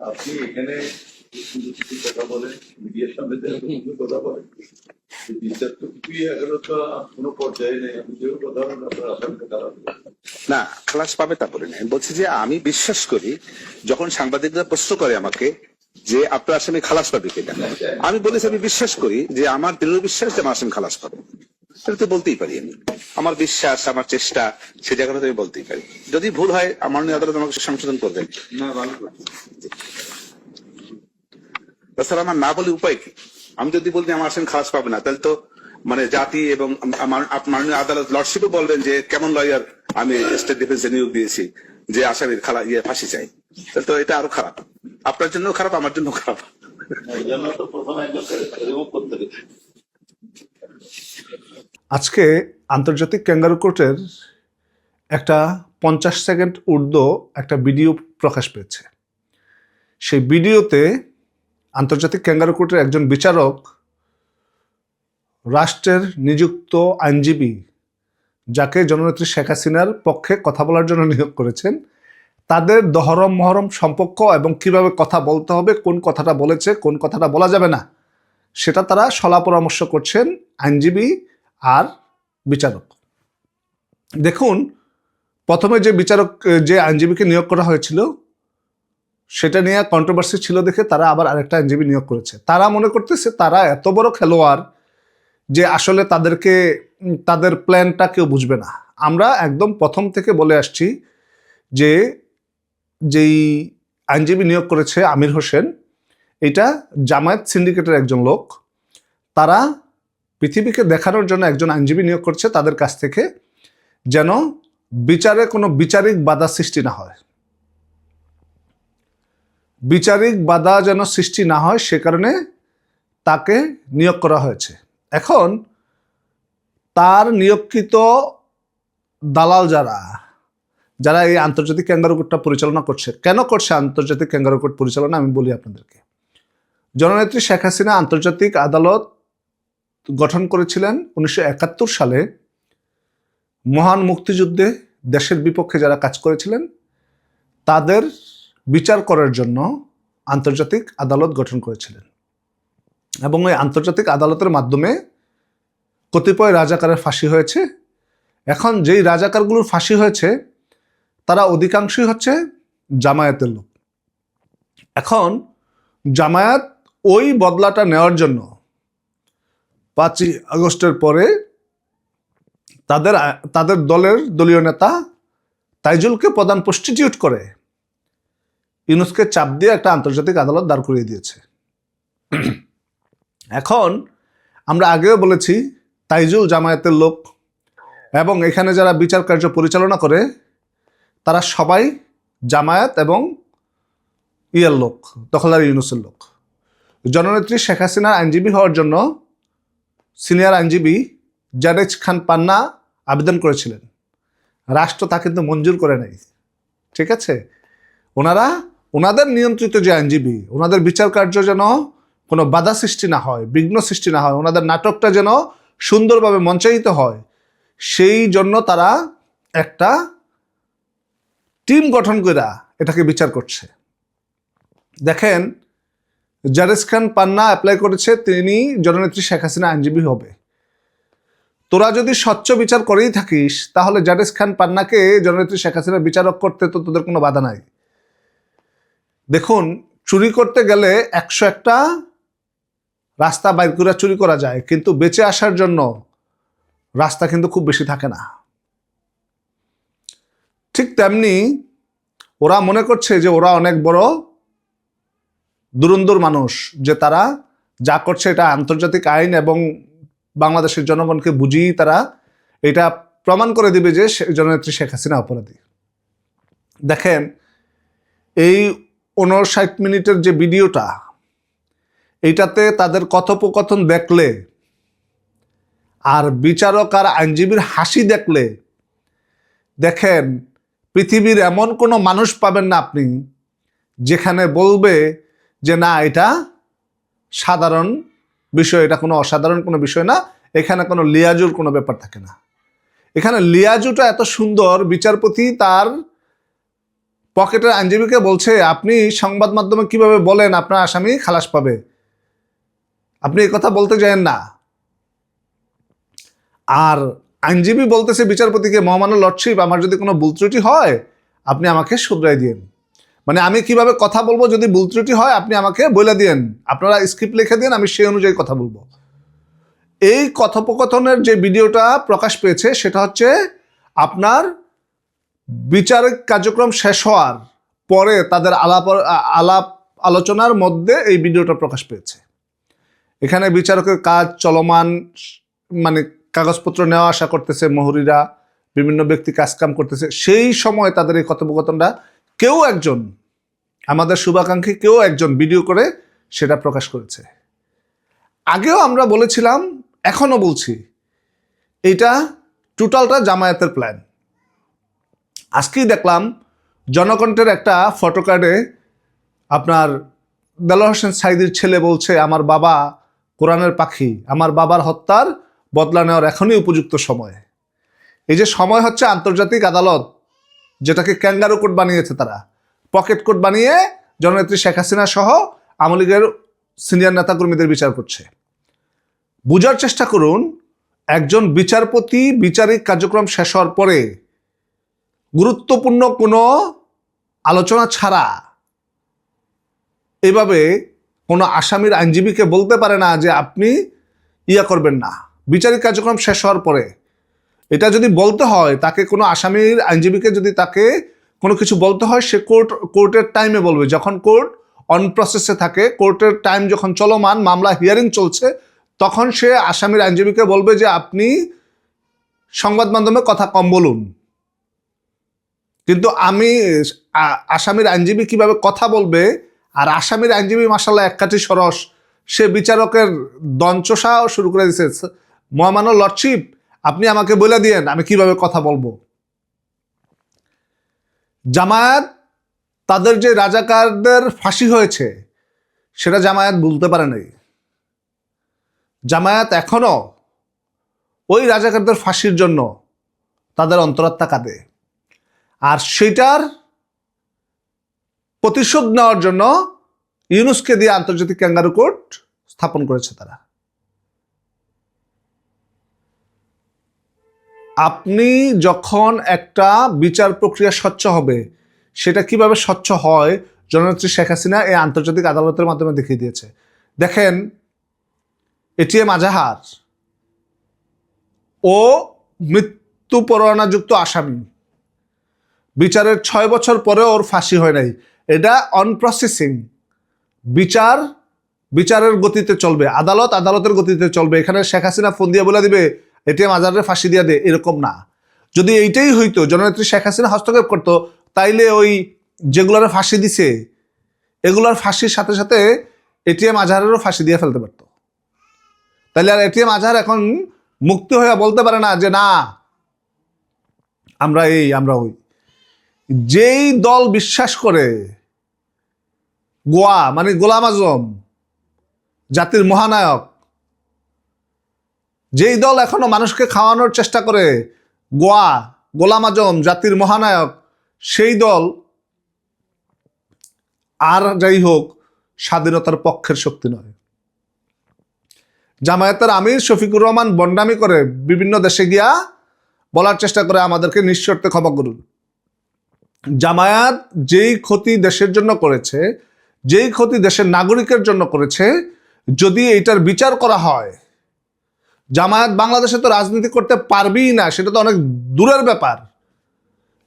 আপনি এখানে কথা বলেন, মিডিয়ার সামনে কথা বলেন। না। খালাস পাবে তা বলি না বলছি যে আমি বিশ্বাস করি, যখন সাংবাদিকরা প্রশ্ন করে আমাকে যে আপনার আসামি খালাস পাবে কিনা, আমি বলেছি আমি বিশ্বাস করি যে আমার দৃঢ় বিশ্বাস যে আমার আসামি খালাস পাবে। সেটা তো বলতেই পারি আমি। আমার বিশ্বাস আমার চেষ্টা সে জায়গাটা আমি বলতেই পারি। যদি ভুল হয় আমার নিয়ে আদালত আমাকে সংশোধন করবেন। তাছাড়া আমার না বলে উপায় কি? আমি যদি বলতে আমার আসামি খালাস পাবে না তাহলে তো মানে জাতি এবং মাননীয় আদালত লর্ডশিপও বলবেন যে কেমন লয়ার আমি স্টেট ডিফেন্সে নিয়োগ দিয়েছি যে আসামির খালা ইয়ে ফাঁসি চাই। তাহলে তো এটা আরও খারাপ। আপনার জন্য খারাপ আমার জন্য খারাপ প্রথমে একজনকে রিমুভ করতে গেছে আজকে আন্তর্জাতিক ক্যাঙ্গারু কোর্টের একটা পঞ্চাশ সেকেন্ড উর্দু একটা ভিডিও প্রকাশ পেয়েছে। সেই ভিডিওতে আন্তর্জাতিক ক্যাঙ্গারু কোর্টের একজন বিচারক, রাষ্ট্রের নিযুক্ত আইনজীবী, যাকে জননেত্রী শেখ হাসিনার পক্ষে কথা বলার জন্য নিয়োগ করেছেন, তাদের দহরম মহরম সম্পর্ক এবং কীভাবে কথা বলতে হবে, কোন কথাটা বলেছে, কোন কথাটা বলা যাবে না, সেটা তারা সলা পরামর্শ করছেন আইনজীবী আর বিচারক। দেখুন, প্রথমে যে বিচারক, যে আইনজীবীকে নিয়োগ করা হয়েছিল, সেটা নিয়ে কন্ট্রোভার্সি ছিল দেখে তারা আবার আরেকটা আইনজীবী নিয়োগ করেছে। তারা মনে করতেছে তারা এত বড় খেলোয়াড় যে আসলে তাদেরকে, তাদের প্ল্যানটা কেউ বুঝবে না। আমরা একদম প্রথম থেকে বলে আসছি যে, যেই আইনজীবী নিয়োগ করেছে আমির হোসেন, এটা জামায়াত সিন্ডিকেটের একজন লোক। তারা পৃথিবীকে দেখানোর জন্য একজন আইনজীবী নিয়োগ করছে তাদের কাছ থেকে যেন বিচারে কোনো বিচারিক বাধা সৃষ্টি না হয়। বিচারিক বাধা যেন সৃষ্টি না হয় সে কারণে তাকে নিয়োগ করা হয়েছে। এখন তার নিয়োগকৃত দালাল যারা যারা এই আন্তর্জাতিক ক্যাঙ্গারু কোর্টটা পরিচালনা করছে। কেন করছে আন্তর্জাতিক ক্যাঙ্গারু কোর্ট পরিচালনা আমি বলি আপনাদেরকে। জননেত্রী শেখ হাসিনা আন্তর্জাতিক আদালত গঠন করেছিলেন উনিশশো একাত্তর সালে। মহান মুক্তিযুদ্ধে দেশের বিপক্ষে যারা কাজ করেছিলেন, তাদের বিচার করার জন্য আন্তর্জাতিক আদালত গঠন করেছিলেন। এবং ওই আন্তর্জাতিক আদালতের মাধ্যমে কতিপয় রাজাকারের ফাঁসি হয়েছে। এখন যেই রাজাকারগুলোর ফাঁসি হয়েছে, তারা অধিকাংশই হচ্ছে জামায়াতের লোক। এখন জামায়াত ওই বদলাটা নেওয়ার জন্য পাঁচই আগস্টের পরে তাদের তাদের দলের দলীয় নেতা তাইজুলকে প্রধান প্রস্টিটিউট করে। ইউনুসকে চাপ দিয়ে একটা আন্তর্জাতিক আদালত দাঁড় করিয়ে দিয়েছে। এখন আমরা আগেও বলেছি, তাইজুল জামায়াতের লোক এবং এখানে যারা বিচার কার্য পরিচালনা করে, তারা সবাই জামায়াত এবং ইয়ের লোক, দখলদার ইউনুসের লোক। জননেত্রী শেখ হাসিনার আইনজীবী হওয়ার জন্য সিনিয়র আইনজীবী জাডেজ খান পান্না আবেদন করেছিলেন। রাষ্ট্র তা কিন্তু মঞ্জুর করে নেই। ঠিক আছে? ওনারা, ওনাদের নিয়ন্ত্রিত যে আইনজীবী, ওনাদের বিচার কার্য যেন কোনো বাধা সৃষ্টি না হয়, বিঘ্ন সৃষ্টি না হয়, ওনাদের নাটকটা যেন সুন্দরভাবে মঞ্চায়িত হয়, সেই জন্য তারা একটা টিম গঠন করে এটাকে বিচার করছে। দেখেন জারেজ খান পান্না অ্যাপ্লাই করেছে, তিনি জননেত্রী শেখ হাসিনা আইনজীবী হবে। তোরা যদি স্বচ্ছ বিচার করেই থাকিস, তাহলে জারেজ খান পান্নাকে জননেত্রী শেখ হাসিনা বিচারক করতে তো তোদের কোনো বাধা নাই। দেখুন, চুরি করতে গেলে একশো একটা রাস্তা বাইর করে চুরি করা যায়, কিন্তু বেঁচে আসার জন্য রাস্তা কিন্তু খুব বেশি থাকে না। ঠিক তেমনি ওরা মনে করছে যে ওরা অনেক বড় দুরন্দর মানুষ যে তারা যা করছে এটা আন্তর্জাতিক আইন এবং বাংলাদেশের জনগণকে বুঝিয়েই তারা এটা প্রমাণ করে দিবে যে জননেত্রী শেখ হাসিনা অপরাধী। দেখেন, এই উনষাট মিনিটের যে ভিডিওটা, এইটাতে তাদের কথোপকথন দেখলে আর বিচারক আর আইনজীবীর হাসি দেখলে, দেখেন, পৃথিবীর এমন কোনো মানুষ পাবেন না আপনি যেখানে বলবে যে না, এটা সাধারণ বিষয়, এটা কোনো অসাধারণ কোনো বিষয় না, এখানে কোনো লিয়াজুর কোনো ব্যাপার থাকে না। এখানে লিয়াজুটা এত সুন্দর, বিচারপতি তার পকেটের আইনজীবীকে বলছে, আপনি সংবাদ মাধ্যমে কীভাবে বলেন আপনার আসামি খালাস পাবে? আপনি কথা বলতে যায়েন না। আর আইনজীবী বলতেছে, বিচারপতিকে মহামান্য লর্ডশিপ, আমার যদি কোনো ভুল ত্রুটি হয়, আপনি আমাকে শুধরাই দিন মানে আমি কীভাবে কথা বলব যদি ভুল ত্রুটি হয়, আপনি আমাকে বলে দিন আপনারা স্ক্রিপ্ট লিখে দিন, আমি সেই অনুযায়ী কথা বলব। এই কথোপকথনের যে ভিডিওটা প্রকাশ পেয়েছে, সেটা হচ্ছে আপনার বিচারিক কার্যক্রম শেষ হওয়ার পরে তাদের আলাপ আলাপ আলোচনার মধ্যে এই ভিডিওটা প্রকাশ পেয়েছে। এখানে বিচারকের কাজ চলমান মানে কাগজপত্র নেওয়া আসা করতেছে মহুরিরা, বিভিন্ন ব্যক্তি কাজকাম করতেছে, সেই সময় তাদের এই কথোপকথনটা কেউ একজন, আমাদের শুভাকাঙ্ক্ষী কেউ একজন ভিডিও করে সেটা প্রকাশ করেছে। আগেও আমরা বলেছিলাম এখনও বলছি, এটা টোটালটা জামায়াতের প্ল্যান আজকেই দেখলাম জনকণ্ঠের একটা ফটো কার্ডে আপনার দেলোয়ার হোসেন সাইদির ছেলে বলছে, আমার বাবা কোরআনের পাখি, আমার বাবার হত্যার বদলা নেওয়ার এখনই উপযুক্ত সময়। এই যে সময় হচ্ছে আন্তর্জাতিক আদালত যেটাকে ক্যাঙ্গারু কোট বানিয়েছে তারা। পকেট কোট বানিয়ে জননেত্রী শেখ হাসিনা সহ আওয়ামী লীগের সিনিয়র নেতাকর্মীদের বিচার করছে। বুঝার চেষ্টা করুন, একজন বিচারপতি, বিচারিক কার্যক্রম শেষ হওয়ার পরে গুরুত্বপূর্ণ কোনো আলোচনা ছাড়া এভাবে কোনো আসামির আইনজীবীকে বলতে পারে না যে আপনি ইয়া করবেন না। বিচারিক কার্যক্রম শেষ হওয়ার পরে এটা যদি বলতে হয়, তাকে কোনো আসামির আইনজীবীকে যদি তাকে কোনো কিছু বলতে হয়, সে কোর্ট, কোর্টের টাইমে বলবে। যখন কোর্ট অন প্রসেসে থাকে, কোর্টের টাইম যখন চলমান, মামলা হিয়ারিং চলছে, তখন সে আসামির আইনজীবীকে বলবে যে, আপনি সংবাদ মাধ্যমে কথা কম বলুন। কিন্তু আমি আসামির আইনজীবী কীভাবে কথা বলবে? আর আসামির আইনজীবী মাসাল্লাহ একাটি সরস। সে বিচারকের দঞ্চসাও শুরু করে দিছে। মহামান্য লর্ডশিপ আপনি আমাকে বলে দিয়েন, আমি কীভাবে কথা বলব? জামায়াত তাদের যে রাজাকারদের ফাঁসি হয়েছে, সেটা জামায়াত বলতে পারে নাই। জামায়াত এখনও ওই রাজাকারদের ফাঁসির জন্য তাদের অন্তরাত্মা কাঁদে। আর সেটার প্রতিশোধ নেওয়ার জন্য ইউনুসকে দিয়ে আন্তর্জাতিক ক্যাঙ্গারু কোর্ট স্থাপন করেছে তারা। আপনি যখন একটা বিচার প্রক্রিয়া স্বচ্ছ হবে, সেটা কীভাবে স্বচ্ছ হয় জননেত্রী শেখ হাসিনা এই আন্তর্জাতিক আদালতের মাধ্যমে দেখিয়ে দিয়েছে। দেখেন এটিএম আজাহার ও মৃত্যু পরোয়ানাযুক্ত আসামি। বিচারের ছয় বছর পরে ওর ফাঁসি হয় নাই। এটা অন প্রসেসিং বিচার, বিচারের গতিতে চলবে। আদালত আদালতের গতিতে চলবে। এখানে শেখ হাসিনা ফোন দিয়ে বলে দিবে এটিএম আজারের ফাঁসি দিয়ে দে, এরকম না। যদি এইটাই হইতো, জননেত্রী শেখ হাসিনা হস্তক্ষেপ করতো, তাইলে ওই যেগুলোর ফাঁসি দিছে, এগুলোর ফাঁসির সাথে সাথে এটিএম আজহারেরও ফাঁসি দিয়ে ফেলতে পারতো। তাইলে আর এটিএম আজহার এখন মুক্তি হয়ে বলতে পারে না যে, না, আমরা এই, আমরা ওই। যেই দল বিশ্বাস করে, গোয়া মানে গোলাম আজম, জাতির মহানায়ক যেই দল এখনও মানুষকে খাওয়ানোর চেষ্টা করে, গোয়া, গোলাম আজম, জাতির মহানায়ক, সেই দল আর যাই হোক, স্বাধীনতার পক্ষের শক্তি নয়। জামায়াতের আমির শফিকুর রহমান বন্ডামি করে বিভিন্ন দেশে গিয়া বলার চেষ্টা করে আমাদেরকে নিঃশর্তে ক্ষমা করুন। জামায়াত যেই ক্ষতি দেশের জন্য করেছে, যেই ক্ষতি দেশের নাগরিকের জন্য করেছে, যদি এটার বিচার করা হয় জামায়াত বাংলাদেশে তো রাজনীতি করতে পারবেই না, সেটা তো অনেক দূরের ব্যাপার।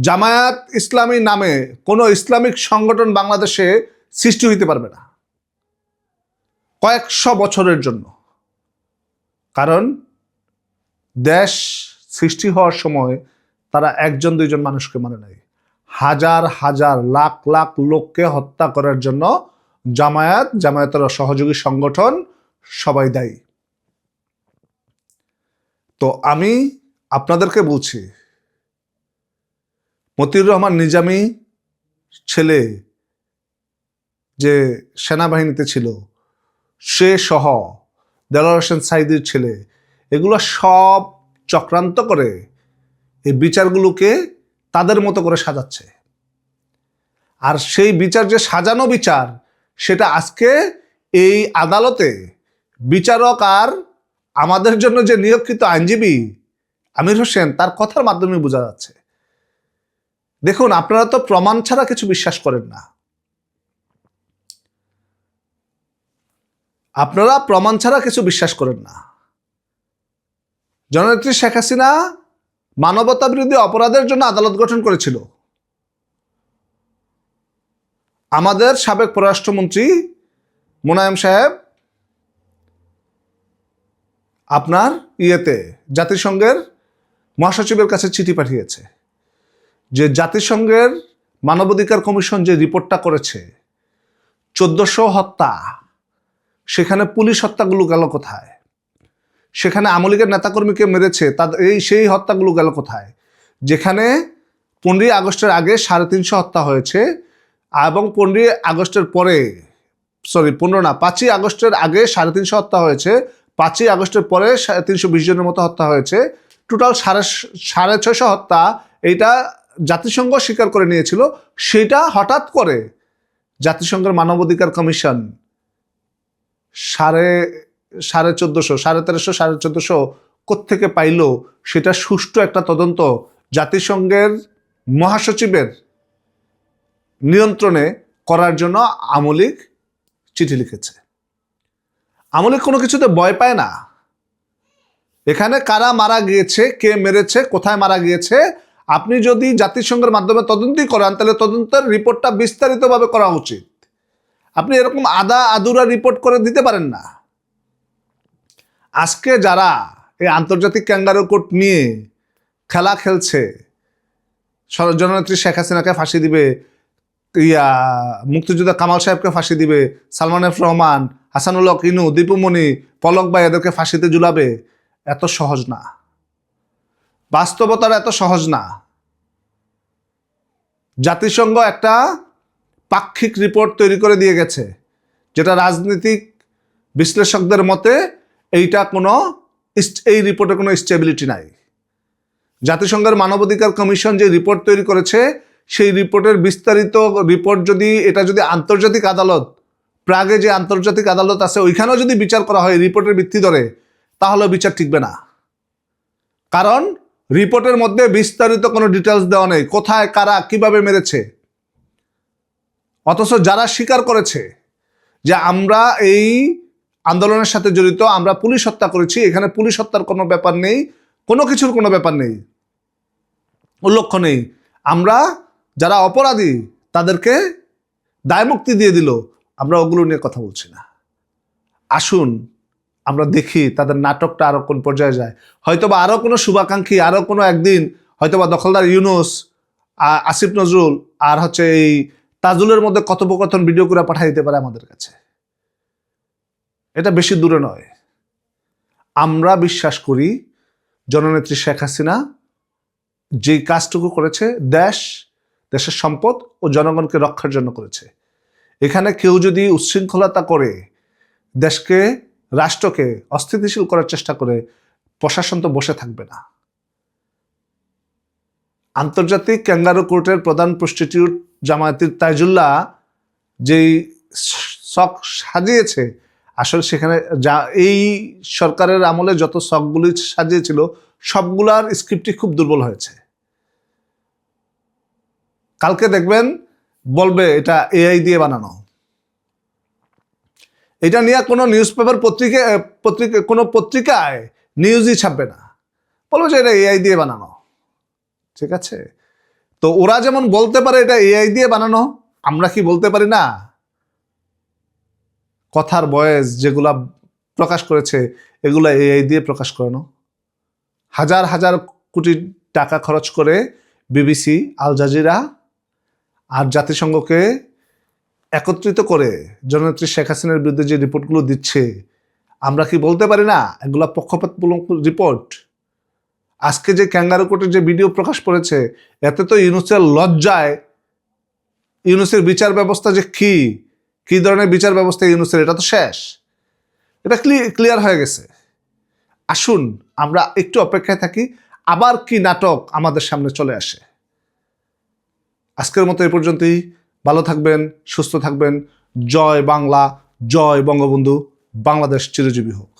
জামায়াত ইসলামী নামে কোনো ইসলামিক সংগঠন বাংলাদেশে সৃষ্টি হইতে পারবে না। কয়েকশো বছরের জন্য। কারণ দেশ সৃষ্টি হওয়ার সময় তারা একজন, দুইজন মানুষকে মানে নাই। হাজার হাজার, লাখ লাখ লোককে হত্যা করার জন্য জামায়াত, জামায়াতের সহযোগী সংগঠন সবাই দায়ী। তো আমি আপনাদেরকে বলছি, মতিউর রহমান নিজামি ছেলে যে সেনাবাহিনীতে ছিল, সে সহ দেলোয়ার হোসেন সাইদির ছেলে, এগুলো সব চক্রান্ত করে এই বিচারগুলোকে তাদের মতো করে সাজাচ্ছে। আর সেই বিচার যে সাজানো বিচার, সেটা আজকে এই আদালতে বিচারক আর আমাদের জন্য যে নিয়োগকৃত আইনজীবী আমির হোসেন, তার কথার মাধ্যমে বোঝা যাচ্ছে। দেখুন, আপনারা তো প্রমাণ ছাড়া কিছু বিশ্বাস করেন না। আপনারা প্রমাণ ছাড়া কিছু বিশ্বাস করেন না। জননেত্রী শেখ হাসিনা মানবতা বিরোধী অপরাধের জন্য আদালত গঠন করেছিল। আমাদের সাবেক পররাষ্ট্রমন্ত্রী মোনায়েম সাহেব আপনার ইয়েতে, জাতিসংঘের মহাসচিবের কাছে চিঠি পাঠিয়েছে যে জাতিসংঘের মানবাধিকার কমিশন যে রিপোর্টটা করেছে, চোদ্দশো হত্যা, সেখানে পুলিশ হত্যাগুলো গেল কোথায়? সেখানে আমলিগের নেতাকর্মীকে মেরেছে তাদের এই সেই হত্যাগুলো গেল কোথায়? যেখানে পনেরোই আগস্টের আগে সাড়ে তিনশো হত্যা হয়েছে এবং পনেরোই আগস্টের পরে সরি পনেরো না, পাঁচই আগস্টের আগে সাড়ে তিনশো হত্যা হয়েছে। পাঁচই আগস্টের পরে তিনশো বিশ জনের মতো হত্যা হয়েছে। টোটাল সাড়ে সাড়ে ছয়শো হত্যা এইটা জাতিসংঘ স্বীকার করে নিয়েছিল। সেটা হঠাৎ করে জাতিসংঘের মানবাধিকার কমিশন সাড়ে সাড়ে চোদ্দোশো, সাড়ে তেরোশো, সাড়ে চোদ্দোশো কোত্থেকে পাইল সেটা সুষ্ঠু একটা তদন্ত জাতিসংঘের মহাসচিবের নিয়ন্ত্রণে করার জন্য আমলিক চিঠি লিখেছে। আমলিক কোনো কিছুতে ভয় পায় না। এখানে কারা মারা গিয়েছে, কে মেরেছে, কোথায় মারা গিয়েছে, আপনি যদি জাতিসংঘের মাধ্যমে তদন্তই করান, তাহলে তদন্তের রিপোর্টটা বিস্তারিতভাবে করা উচিত। আপনি এরকম আদা আদুরা রিপোর্ট করে দিতে পারেন না। আজকে যারা এই আন্তর্জাতিক ক্যাঙ্গারু কোর্ট নিয়ে খেলা খেলছে জননেত্রী শেখ হাসিনাকে ফাঁসি দিবে, ইয়া মুক্তিযোদ্ধা কামাল সাহেবকে ফাঁসি দিবে, সালমান এফ রহমান হাসানুল হক ইনু দীপুমণি, পলক ভাই এদেরকে ফাঁসিতে ঝুলাবে, এত সহজ না। বাস্তবতার এত সহজ না। জাতিসংঘ একটা পাক্ষিক রিপোর্ট তৈরি করে দিয়ে গেছে, যেটা রাজনৈতিক বিশ্লেষকদের মতে এইটা কোনো এই রিপোর্টে কোনো স্টেবিলিটি নাই। জাতিসংঘের মানবাধিকার কমিশন যে রিপোর্ট তৈরি করেছে, সেই রিপোর্টের বিস্তারিত রিপোর্ট যদি, এটা যদি আন্তর্জাতিক আদালত প্রাগে যে আন্তর্জাতিক আদালত আছে, ওইখানেও যদি বিচার করা হয়, রিপোর্টের ভিত্তি ধরে, তাহলে বিচার টিকবে না। কারণ রিপোর্টের মধ্যে বিস্তারিত কোনো ডিটেলস দেওয়া নেই, কোথায়, কারা, কীভাবে মেরেছে। অথচ যারা স্বীকার করেছে যে আমরা এই আন্দোলনের সাথে জড়িত, আমরা পুলিশ হত্যা করেছি, এখানে পুলিশ হত্যার কোনো ব্যাপার নেই, কোনো কিছুর কোনো ব্যাপার নেই উল্লেখ্য নেই। আমরা যারা অপরাধী, তাদেরকে দায়মুক্তি দিয়ে দিল। আমরা ওগুলো নিয়ে কথা বলছি না। আসুন, আমরা দেখি তাদের নাটকটা আরও কোন পর্যায়ে যায়। হয়তোবা আরও কোনো শুভাকাঙ্ক্ষী, আরও কোনো একদিন হয়তোবা দখলদার ইউনুস আসিফ নজরুল আর হচ্ছে এই তাজুলের মধ্যে কথোপকথন ভিডিও করে পাঠিয়ে দিতে পারে আমাদের কাছে। এটা বেশি দূরে নয়। আমরা বিশ্বাস করি জননেত্রী শেখ হাসিনা যে কাজটুকু করেছে, দেশ, দেশের সম্পদ ও জনগণকে রক্ষার জন্য করেছে। এখানে কেউ যদি উচ্ছৃঙ্খলতা করে দেশকে, রাষ্ট্রকে অস্থিতিশীল করার চেষ্টা করে, প্রশাসন তো বসে থাকবে না। আন্তর্জাতিক ক্যাঙ্গারু কোর্টের প্রধান প্রস্টিটিউট জামায়াতির তাইজুল্লাহ যেই শখ সাজিয়েছে, আসলে সেখানে যা এই সরকারের আমলে যত শখগুলি সাজিয়েছিল, সবগুলার স্ক্রিপ্টই খুব দুর্বল হয়েছে। কালকে দেখবেন বলবে, এটা এআই দিয়ে বানানো। এটা নিয়ে কোনো নিউজ পেপার পত্রিকা পত্রিকা, কোনো পত্রিকায় নিউজই ছাপবে না। বলব যে, এটা এআই দিয়ে বানানো। ঠিক আছে? তো ওরা যেমন বলতে পারে, এটা এআই দিয়ে বানানো। আমরা কি বলতে পারি না? কথার বয়স যেগুলা প্রকাশ করেছে, এগুলা এআই দিয়ে প্রকাশ করানো। হাজার হাজার কোটি টাকা খরচ করে বিবিসি আল জাজিরা আর জাতিসংঘকে একত্রিত করে জননেত্রী শেখ হাসিনার বিরুদ্ধে যে রিপোর্টগুলো দিচ্ছে, আমরা কি বলতে পারি না? এগুলা পক্ষপাতমূলক রিপোর্ট। আজকে যে ক্যাঙ্গারু কোর্টের যে ভিডিও প্রকাশ করেছে এতে তো ইউনুসের লজ্জায়, ইউনুসের বিচার ব্যবস্থা যে কি কি ধরনের বিচার ব্যবস্থা ইউনুসের, এটা তো শেষ। এটা ক্লিয়ার হয়ে গেছে। আসুন, আমরা একটু অপেক্ষায় থাকি, আবার কি নাটক আমাদের সামনে চলে আসে। আজকের মতো এ পর্যন্তই। ভালো থাকবেন, সুস্থ থাকবেন। জয় বাংলা, জয় বঙ্গবন্ধু। বাংলাদেশ চিরজীবী হোক।